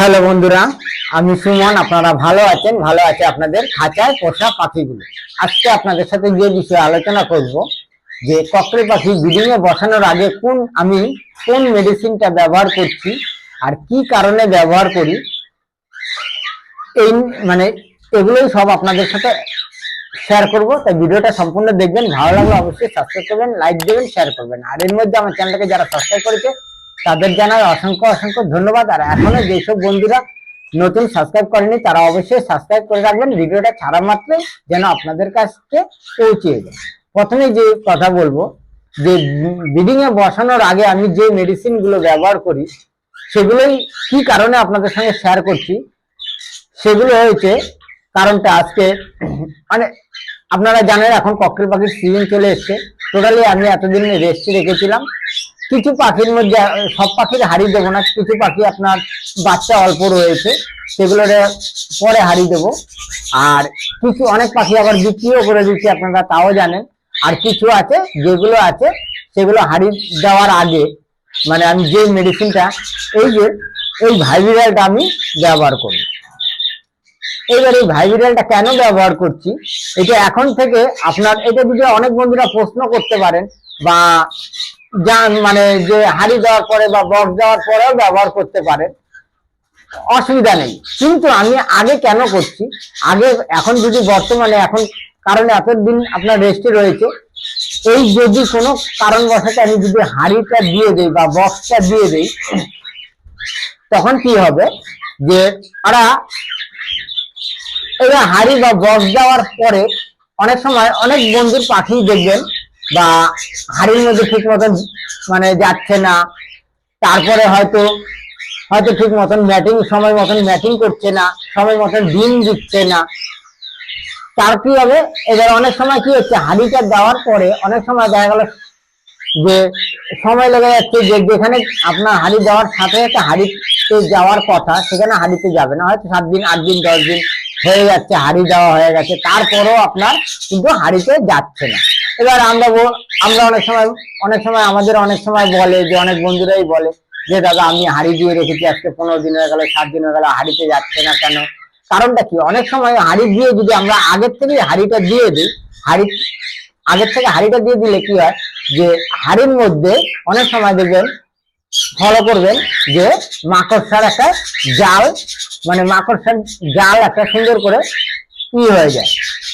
Hello বন্ধুরা, আমি সুমন, আপনারা ভালো আছেন? ভালো আছে আপনাদের খাঁচায় পোষা পাখিগুলো। আজকে আপনাদের সাথে যে বিষয়ে আলোচনা করব, যে ককড়ে পাখি ব্রিডিং এ বসানোর আগে কোন আমি, কোন মেডিসিনটা ব্যবহার করছি, আর কি কারণে ব্যবহার করি, এই মানে এগুলোই সব আপনাদের সাথে শেয়ার করব। তাই ভিডিওটা সম্পূর্ণ দেখবেন, ভালো লাগলে অবশ্যই সাবস্ক্রাইব করবেন লাইক দেবেন শেয়ার করবেন। আর এর মধ্যে আমার চ্যানেলটাকে যারা সাবস্ক্রাইব করেছে তাদের জানাই অসংখ্য অসংখ্য ধন্যবাদ। আর এখনও যেসব বন্ধুরা নতুন সাবস্ক্রাইব করেনি, তারা অবশ্যই সাবস্ক্রাইব করে রাখবেন। ভিডিওটা ছাড়া মাত্রই যেন আপনাদের কাছে পৌঁছে যায়। প্রথমে যে কথা বলব, যে ব্রিডিং এ বসানোর আগে আমি যে মেডিসিনগুলো ব্যবহার করি, সেগুলোই কি কারণে আপনাদের সঙ্গে শেয়ার করছি, সেগুলো হয়েছে কারণটা আজকে মানে আপনারা জানেন এখন ককটেল পাখির সিজন চলে এসছে। টোটালি আমি এতদিন রেস্টে রেখেছিলাম। কিছু পাখির মধ্যে, সব পাখির হাড়ি দেবো না, কিছু পাখি আপনার বাচ্চা অল্প রয়েছে সেগুলো পরে হাড়ি দেবো। আর কিছু অনেক পাখি আবার বিক্রিও করে দিচ্ছি আপনারা, তাও জানেন। আর কিছু আছে, যেগুলো আছে, সেগুলো হাড়ি দেওয়ার আগে মানে আমি যে মেডিসিনটা এই যে, এই ভাইবিরালটা আমি ব্যবহার করি। এইবার এই ভাইবিরালটা কেন ব্যবহার করছি? এটা এখন থেকে আপনার, এটা যদি অনেক বন্ধুরা প্রশ্ন করতে পারেন, বা যান মানে যে হাড়ি দেওয়ার পরে বা বক্স দেওয়ার পরেও ব্যবহার করতে পারেন অসুবিধা নেই। কিন্তু আমি আগে কেন করছি? আগে এখন যদি বর্তমানে এখন কারণ এতদিন আপনার রেস্টে রয়েছে, এই যদি কোনো কারণবশত আমি যদি হাড়িটা দিয়ে দেই বা বক্সটা দিয়ে দেই, তখন কি হবে? যে ওরা এবার হাড়ি বা বক্স দেওয়ার পরে অনেক সময় অনেক বন্ধুর পাখি দেখবেন বা হাড়ির মধ্যে ঠিক মতন মানে যাচ্ছে না, তারপরে হয়তো হয়তো ঠিক মতন ম্যাটিং সময় মতন ম্যাটিং করছে না, সময় মতন ডিম দিচ্ছে না। তার কি হবে? এবার অনেক সময় কি হচ্ছে? হাড়িটা দেওয়ার পরে অনেক সময় দেখা গেল যে সময় লেগে যাচ্ছে যে যেখানে আপনার হাড়ি দেওয়ার সাথে একটা হাড়িতে যাওয়ার কথা, সেখানে হাড়িতে যাবে না। হয়তো সাত দিন, আট দিন, দশ দিন হয়ে যাচ্ছে, হাড়ি দেওয়া হয়ে গেছে, তারপরেও আপনার কিন্তু হাড়িতে যাচ্ছে না। এবার আমরা আমরা অনেক সময় অনেক সময় আমাদের অনেক সময় বলে যে, অনেক বন্ধুরাই বলে যে, দাদা, আমি হাড়ি দিয়ে রেখেছি, আজকে পনেরো দিন হয়ে গেল, সাত দিন হয়ে গেল, হাড়িতে যাচ্ছে না কেন? কারণটা কি? অনেক সময় হাড়ি দিয়ে যদি আমরা আগের থেকে হাড়িটা দিয়ে দিই, হাড়ি, আগের থেকে হাড়িটা দিয়ে দিলে কি হয়? যে, হাড়ির মধ্যে অনেক সময় দেখবেন, ফলো করবেন যে, মাকড়সার একটা জাল মানে মাকড়সার জাল একটা সুন্দর করে ই হয়ে যায়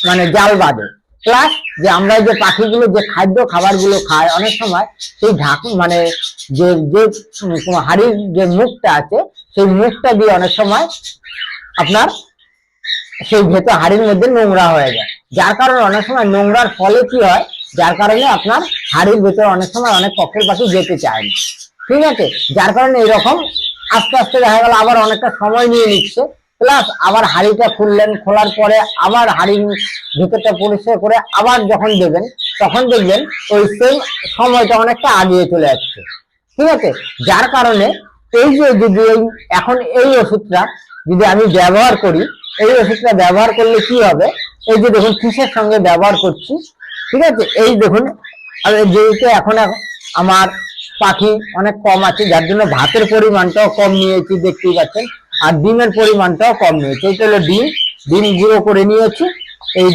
মানে জাল বাঁধে। প্লাস যে আমরা যে পাখিগুলো, যে খাদ্য খাবারগুলো খায় অনেক সময় সেই ঢাকু মানে যে যে হাড়ির যে মুখটা আছে, সেই মুখটা দিয়ে অনেক সময় আপনার সেই ভেতর হাড়ির মধ্যে নোংরা হয়ে যায়। যার কারণে অনেক সময় নোংরার ফলে কি হয়? যার কারণে আপনার হাড়ির ভেতরে অনেক সময় অনেক কক্ষের পাখি যেতে চায় না। ঠিক আছে? যার কারণে এরকম আস্তে আস্তে দেখা গেল আবার অনেকটা সময় নিয়ে নিচ্ছে। প্লাস আবার হাড়িটা খুললেন, খোলার পরে আবার হাড়ির ভেতরটা পরিষ্কার করে আবার যখন দেবেন, তখন দেখবেন ওই সেম সময়টা অনেকটা আগিয়ে চলে যাচ্ছে ঠিক আছে? যার কারণে এই যে যদি এখন এই ওষুধটা যদি আমি ব্যবহার করি, এই ওষুধটা ব্যবহার করলে কি হবে? এই যে দেখুন, কিসের সঙ্গে ব্যবহার করছি? ঠিক আছে? এই দেখুন যেহেতু এখন এখ- আমার পাখি অনেক কম আছে, যার জন্য ভাতের পরিমাণটাও কম নিয়েছি, দেখতেই পাচ্ছেন। আর ডিমের পরিমাণটাও কম নিয়েছি এটা হলো ডিম ডিম গুঁড়ো করে নিয়েছি। এই,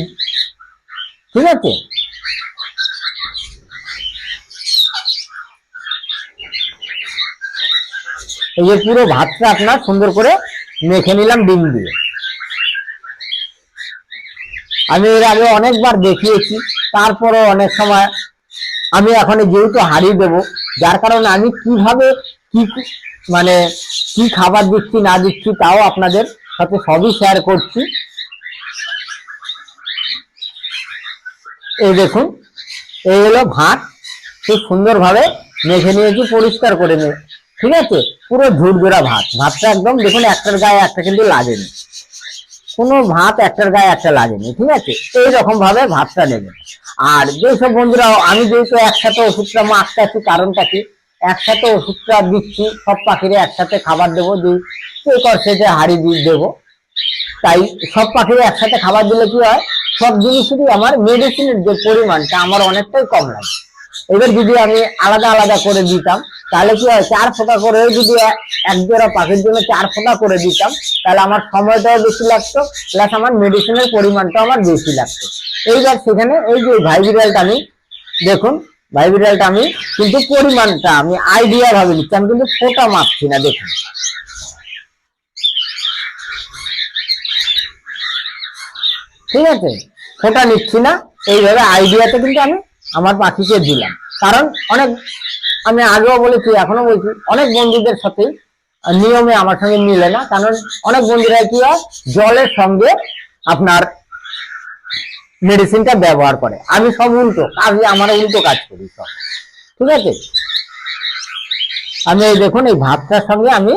ঠিক আছে? এই যে পুরো ভাতটা আপনার সুন্দর করে মেখে নিলাম ডিম দিয়ে। আমি এর আগে অনেকবার দেখিয়েছি তারপরে অনেক সময় আমি এখন যেহেতু হারিয়ে দেবো, যার কারণে আমি কীভাবে কি মানে কি খাবার দিচ্ছি, না দিচ্ছি, তাও আপনাদের সাথে সবই শেয়ার করছি। এই দেখুন, এই হলো ভাত। খুব সুন্দরভাবে মেখে নিয়েছি, পরিষ্কার করে নিয়ে। ঠিক আছে? পুরো ঝুরঝুরা ভাত। ভাতটা একদম দেখুন একটার গায়ে একটা কিন্তু লাগেনি। কোনো ভাত একটার গায়ে একটা লাগেনি, ঠিক আছে? এইরকম ভাবে ভাতটা নেবেন। আর যেসব বন্ধুরা আমি যেহেতু একসাথে ওষুধটা মাখতে কারণটা কি? একসাথে ওষুধটা দিচ্ছি, সব পাখিরে একসাথে খাবার দেবো কেউ করছে যে হাড়ি দিয়ে দেবো। তাই সব পাখিরে একসাথে খাবার দিলে কি হয়? সব জিনিসেরই আমার মেডিসিনের যে পরিমাণটা আমার অনেকটাই কম লাগে। এবার যদি আমি আলাদা আলাদা করে দিতাম, তাহলে কি হয়? চার ফোঁটা করে যদি এক জোড়া পাখির জন্য চার ফোঁটা করে দিতাম, তাহলে আমার সময়টাও বেশি লাগতো প্লাস আমার মেডিসিনের পরিমাণটাও আমার বেশি লাগতো। এইবার সেখানে এই যে ভাইবিরালটা আমি, দেখুন ভাইবিরালটা আমি কিন্তু পরিমাণটা আমি আইডিয়া ভাবে নিচ্ছি আমি কিন্তু ফোটা মাপছি না, দেখুন। ঠিক আছে? ফোটা নিচ্ছি না। এইভাবে আইডিয়াতে কিন্তু আমি আমার পাখিকে দিলাম। কারণ অনেক, আমি আগেও বলেছি এখনও বলছি, অনেক বন্ধুদের সাথে নিয়মে আমার সঙ্গে মিলে না। কারণ অনেক বন্ধুরা কি হয়, জলের সঙ্গে আপনার মেডিসিনটা ব্যবহার করে। আমি সব উল্টো কাজে আমার উল্টো কাজ করি সব। ঠিক আছে? আমি দেখুন, এই ভাতটার সঙ্গে আমি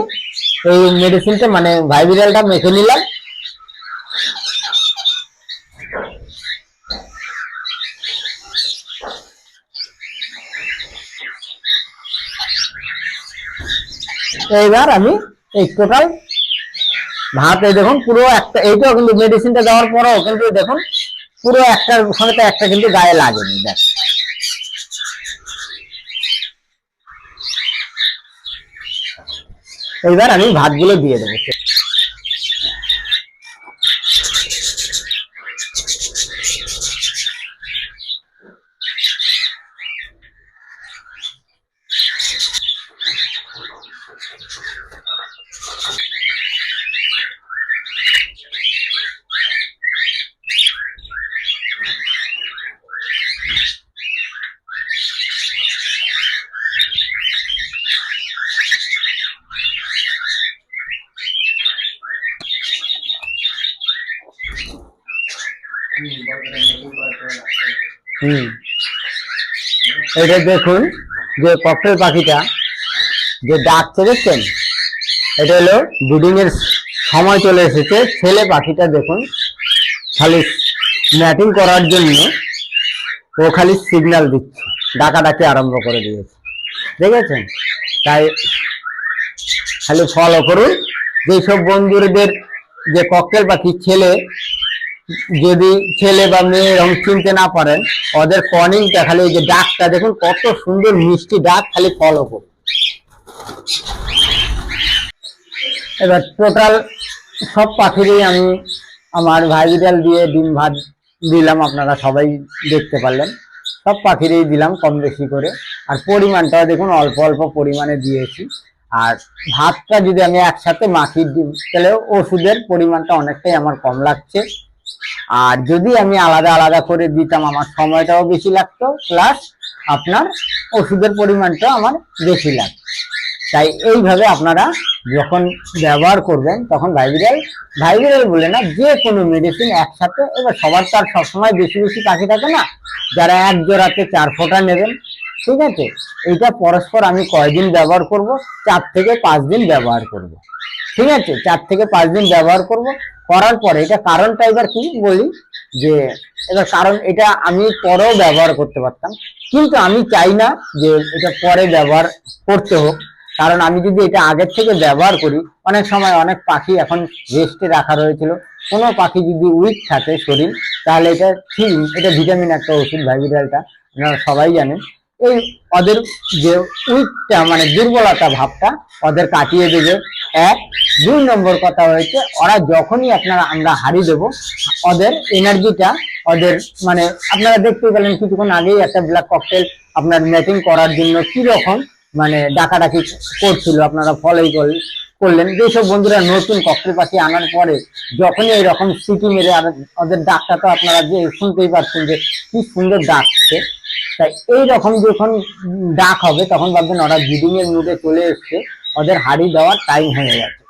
এই মেডিসিনটা মানে ভাইবিরালটা মেখে নিলাম। এইবার আমি এই টোটাল ভাত, এই দেখুন, পুরো একটা, এইটাও কিন্তু মেডিসিনটা দেওয়ার পরেও কিন্তু দেখুন পুরো একটার সঙ্গে একটা কিন্তু গায়ে লাগেনি দেখ। এইবার আমি ভাতগুলো দিয়ে দেবো। হুম। এটা দেখুন যে ককটেল পাখিটা যে ডাকছে দেখছেন এটা হলো ব্রিডিং এর সময় চলে এসেছে। ছেলে পাখিটা দেখুন খালি ম্যাটিং করার জন্য ও খালি সিগন্যাল দিচ্ছে, ডাকাডাকি আরম্ভ করে দিয়েছে। দেখেছেন? তাই খালি ফলো করুন। যেসব বন্ধুদের যে ককটেল পাখি ছেলে যদি ছেলে বা মেয়ে এরকম চিনতে না পারেন, ওদের কর্নিংটা খালি এই যে ডাকটা দেখুন, কত সুন্দর মিষ্টি ডাক খালি ফলো করুন এবার টোটাল সব পাখিরই আমি আমার ভাইবিটাল দিয়ে ডিম ভাত দিলাম, আপনারা সবাই দেখতে পারলেন। সব পাখিরই দিলাম কম বেশি করে। আর পরিমাণটা দেখুন, অল্প অল্প পরিমাণে দিয়েছি। আর ভাতটা যদি আমি একসাথে মাখিয়ে দিই, তাহলে ওষুধের পরিমাণটা অনেকটাই আমার কম লাগছে। আর যদি আমি আলাদা আলাদা করে দিতাম, আমার সময়টাও বেশি লাগতো প্লাস আপনার ওষুধের পরিমাণটাও আমার বেশি লাগতো। তাই এইভাবে আপনারা যখন ব্যবহার করবেন, তখন ভাইবিরাল ভাইবিরাল বলে না, যে কোনো মেডিসিন একসাথে, এবার সবার তো আর সবসময় বেশি বেশি পাখি থাকে না, যারা এক জোড়াতে চার ফোঁটা নেবেন, ঠিক আছে? এইটা পরস্পর আমি কয়দিন ব্যবহার করব? চার থেকে পাঁচ দিন ব্যবহার করব। ঠিক আছে, চার থেকে পাঁচ দিন ব্যবহার করব। করার পরে, এটা কারণটা এবার কি বলি? যে, এবার কারণ এটা আমি পরেও ব্যবহার করতে পারতাম। কিন্তু আমি চাই না যে এটা পরে ব্যবহার করতে হোক। কারণ আমি যদি এটা আগের থেকে ব্যবহার করি, অনেক সময় অনেক পাখি এখন রেস্টে রাখা রয়েছিল। কোনো পাখি যদি উইক থাকে শরীর, তাহলে এটা ঠিক, এটা ভিটামিন একটা ওষুধ ভাইবিটালটা আপনারা সবাই জানেন। এই ওদের যে উইকটা মানে দুর্বলতা ভাবটা ওদের কাটিয়ে দেবে। এক, দুই নম্বর কথা হয়েছে, ওরা যখনই আপনারা আমরা হারিয়ে দেব, ওদের এনার্জিটা ওদের মানে আপনারা দেখতে পেলেন কিছুক্ষণ আগেই একটা ব্ল্যাক ককটেল আপনার ম্যাটিং করার জন্য কি রকম মানে ডাকাডাকি করছিল, আপনারা ফলোই করলেন। যেসব বন্ধুরা নতুন ককটেল পাখি আনার পরে যখনই এরকম সিটি মেরে ওদের ডাকটা তো আপনারা যে শুনতেই পাচ্ছেন যে কি সুন্দর ডাকছে। তাই এই রকম যখন ডাক হবে তখন ভাববেন ওরা এর মুডে চলে এসছে, ওদের হাড়ি দেওয়ার টাইম হয়ে গেছে।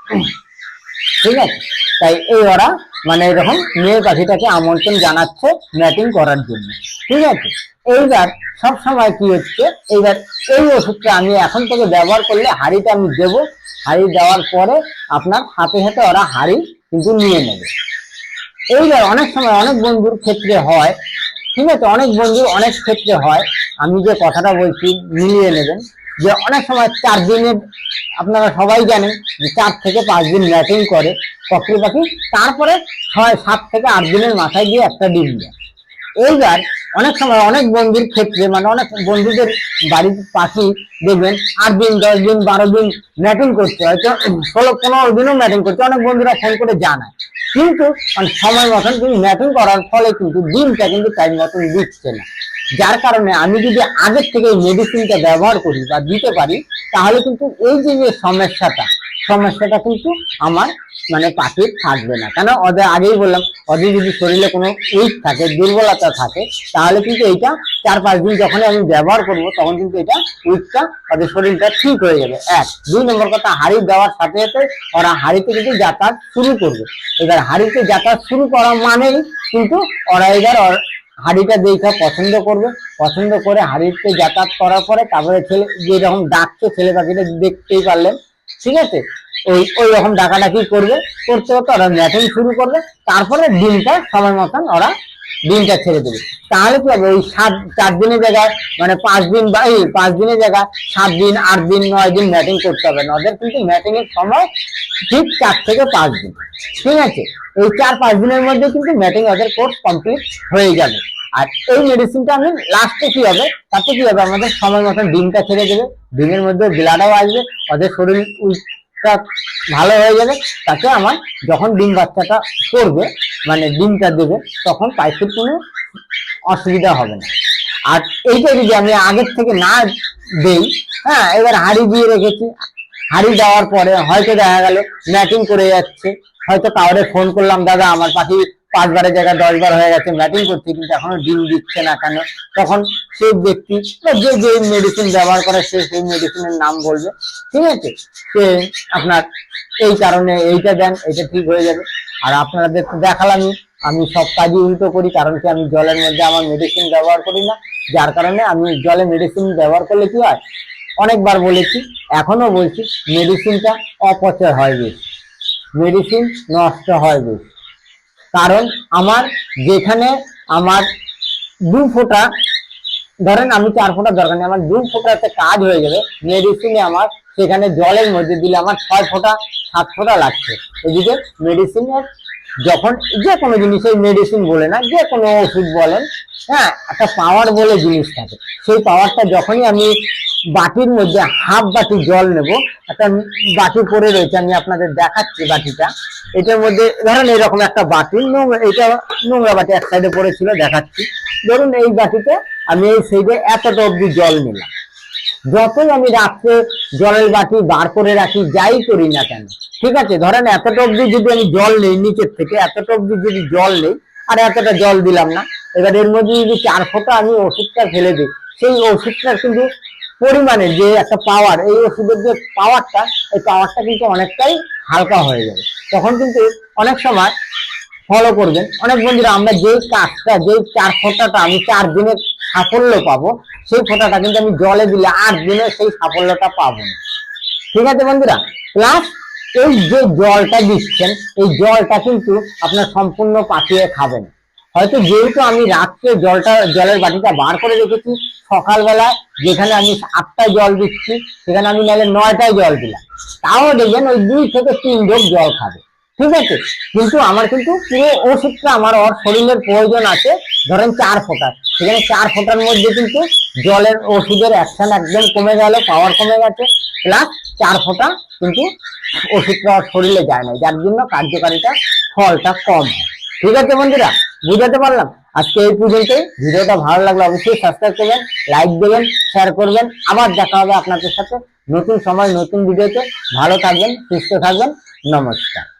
ঠিক আছে? তাই এই ওরা মানে এরকম মেয়ে পাখিটাকে আমন্ত্রণ জানাচ্ছে ম্যাটিং করার জন্য। ঠিক আছে? এইবার সব সময় কি হচ্ছে? এইবার এই ওষুধটা আমি এখন থেকে ব্যবহার করলে হাড়িটা আমি দেবো হাড়ি দেওয়ার পরে আপনার হাতে হাতে ওরা হাড়ি কিন্তু নিয়ে নেবে। এইবার অনেক সময় অনেক বন্ধুর ক্ষেত্রে হয়, ঠিক আছে? অনেক বন্ধু অনেক ক্ষেত্রে হয়, আমি যে কথাটা বলছি মিলিয়ে নেবেন, যে অনেক সময় চার দিনে আপনারা সবাই জানেন যে চার থেকে পাঁচ দিন ম্যাটিং করে ককরি পাখি তারপরে ছয়, সাত থেকে আট দিনের মাথায় গিয়ে একটা ডিম দেয়। এইবার অনেক সময় অনেক বন্ধুর ক্ষেত্রে মানে অনেক বন্ধুদের বাড়ির পাখি দেখবেন আট দিন, দশ দিন, বারো দিন ম্যাটিং করতে হয়তো ষোলো, পনেরো দিনও ম্যাটিং করছে অনেক বন্ধুরা ফোন করে জানায়। কিন্তু মানে সময় মতন কিন্তু ম্যাটিং করার ফলে কিন্তু ডিমটা কিন্তু টাইম মতন দিচ্ছে না। যার কারণে আমি যদি আগের থেকে এই মেডিসিনটা ব্যবহার করি বা দিতে পারি, তাহলে কিন্তু এই যে যে সমস্যাটা সমস্যাটা কিন্তু আমার মানে পাখির থাকবে না। কেন? ওদের আগেই বললাম ওদের যদি শরীরে কোনো উইক থাকে, দুর্বলতা থাকে, তাহলে কিন্তু এইটা চার পাঁচ দিন যখন আমি ব্যবহার করব, তখন কিন্তু এটা উইকটা ওদের শরীরটা ঠিক হয়ে যাবে। এক। দুই নম্বর কথা, হাড়ি দেওয়ার সাথে সাথে ওরা হাড়িতে কিন্তু যাতায়াত শুরু করবে। এবার হাড়িতে যাতায়াত শুরু করা মানেই কিন্তু ওরা এবার হাড়িটা দেখা পছন্দ করবে। পছন্দ করে হাড়িতে যাতায়াত করার পরে তারপরে ছেলে, যেরকম ডাকছে ছেলে পাখিটা দেখতেই পারলেন। ঠিক আছে? ওই ওই রকম ডাকাডাকি করবে, করতে করতে ওরা ম্যাটিং শুরু করবে, তারপরে ডিমটা সময় মতন ওরা ডিমটা ছেড়ে দেবে। তাহলে কি হবে? ওই সাত, চার দিনের জায়গায় মানে পাঁচ দিন বা এই পাঁচ দিনের জায়গায় সাত দিন, আট দিন, নয় দিন ম্যাটিং করতে হবে না। ওদের কিন্তু ম্যাটিং এর সময় ঠিক চার থেকে পাঁচ দিন। ঠিক আছে? এই চার, পাঁচ দিনের মধ্যে কিন্তু ম্যাটিং ওদের কোর্স কমপ্লিট হয়ে যাবে। আর এই মেডিসিনটা আমি লাস্টে কি হবে? তাতে কি হবে? আমাদের সময় মতন ডিমটা ছেড়ে দেবে। ডিমের মধ্যে ব্লাডও আসবে, ওদের শরীর ভালো হয়ে গেলে তাকে আমার যখন ডিম বাচ্চাটা করবে মানে ডিমটা দেবে, তখন পাইপের কোনো অসুবিধা হবে না। আর এইটা যদি আমি আগের থেকে না দেই হ্যাঁ এবার হাড়ি দিয়ে রেখেছি, হাড়ি দেওয়ার পরে হয়তো দেখা গেল ম্যাটিং করে যাচ্ছে। হয়তো কাউরে ফোন করলাম, দাদা, আমার পাখি পাঁচবারের জায়গায় দশ বার হয়ে গেছে ম্যাটিং করছে, কিন্তু এখনও ডিম দিচ্ছে না কেন? তখন সেই ব্যক্তি যে যে মেডিসিন ব্যবহার করে, সে সেই মেডিসিনের নাম বলবে। ঠিক আছে? সে আপনার এই কারণে এইটা দেন এটা ঠিক হয়ে যাবে। আর আপনাদের তো দেখালামই, আমি সব কাজই উল্টো করি, কারণ কি আমি জলের মধ্যে আমার মেডিসিন ব্যবহার করি না। যার কারণে আমি জলে মেডিসিন ব্যবহার করলে কি হয়? অনেকবার বলেছি, এখনও বলছি মেডিসিনটা অপচয় হয় বেশি। মেডিসিন নষ্ট হয় বেশি। কারণ আমার যেখানে আমার দু ফোঁটা, ধরেন আমি চার ফোটা দরকার নেই, আমার দু ফোঁটাতে কাজ হয়ে যাবে মেডিসিনে আমার সেখানে জলের মধ্যে দিলে আমার ছয় ফোঁটা, সাত ফোঁটা লাগছে। এদিকে মেডিসিনের যখন যে কোনো জিনিসের মেডিসিন বলে না যে কোনো ওষুধ বলেন হ্যাঁ একটা পাওয়ার বলে জিনিস থাকে। সেই পাওয়ারটা যখনই আমি বাটির মধ্যে হাফ বাটি জল নেব, একটা বাটি পরে রয়েছে, আমি আপনাদের দেখাচ্ছি বাটিটা। এটার মধ্যে ধরেন এরকম একটা বাটি, নোংরা, এটা নোংরা বাটি এক সাইডে পড়েছিল, দেখাচ্ছি। ধরুন এই বাটিতে আমি এই সাইডে এতটা অব্দি জল নিলাম। যতই আমি রাত্রে জলের বাটি বার করে রাখি, যাই করি না কেন? ঠিক আছে? ধরেন এতটা অব্দি যদি আমি জল নেই নিচের থেকে, এতটা অব্দি যদি জল নেই, আর এতটা জল দিলাম না, এবার এর মধ্যে যদি চার ফোঁটা আমি ওষুধটা ফেলে দিই, সেই ওষুধটা কিন্তু পরিমাণে যে একটা পাওয়ার এই ওষুধের যে পাওয়ারটা এই পাওয়ারটা কিন্তু অনেকটাই হালকা হয়ে যাবে। তখন কিন্তু অনেক সময় ফলো করবেন। অনেক বন্ধুরা, আমরা যেই কাজটা, যেই চার ফোঁটাটা আমি চার দিনের সাফল্য পাবো, সেই ফোঁটাটা কিন্তু আমি জলে দিলে আট দিনে সেই সাফল্যটা পাবো না। ঠিক আছে বন্ধুরা? প্লাস এই যে জলটা দিচ্ছেন, এই জলটা কিন্তু আপনার সম্পূর্ণ পাঠিয়ে খাবেন। হয়তো যেহেতু আমি রাত্রে জলটা, জলের বাটিটা বার করে রেখেছি, সকালবেলা যেখানে আমি আটটায় জল দিচ্ছি, সেখানে আমি নাহলে নয়টায় জল দিলাম। তাও দেখবেন ওই দুই থেকে তিন ঢোক জল খাবে। ঠিক আছে? কিন্তু আমার কিন্তু পুরো ওষুধটা আমার ওর শরীরের প্রয়োজন আছে, ধরেন চার ফোঁটা। সেখানে চার ফোঁটার মধ্যে কিন্তু জলের ওষুধের অ্যাকশন একদম কমে গেল পাওয়ার কমে গেছে। প্লাস চার ফোঁটা কিন্তু ওষুধটা ওর শরীরে যায় না, যার জন্য কার্যকারিতা ফলটা কম হয়। ঠিক আছে বন্ধুরা? বুঝাতে পারলাম? আজকে এই পর্যন্তই। ভিডিওটা ভালো লাগলে অবশ্যই সাবস্ক্রাইব করবেন লাইক দেবেন শেয়ার করবেন। আবার দেখা হবে আপনাদের সাথে নতুন সময়, নতুন ভিডিওতে। ভালো থাকবেন, সুস্থ থাকবেন। নমস্কার।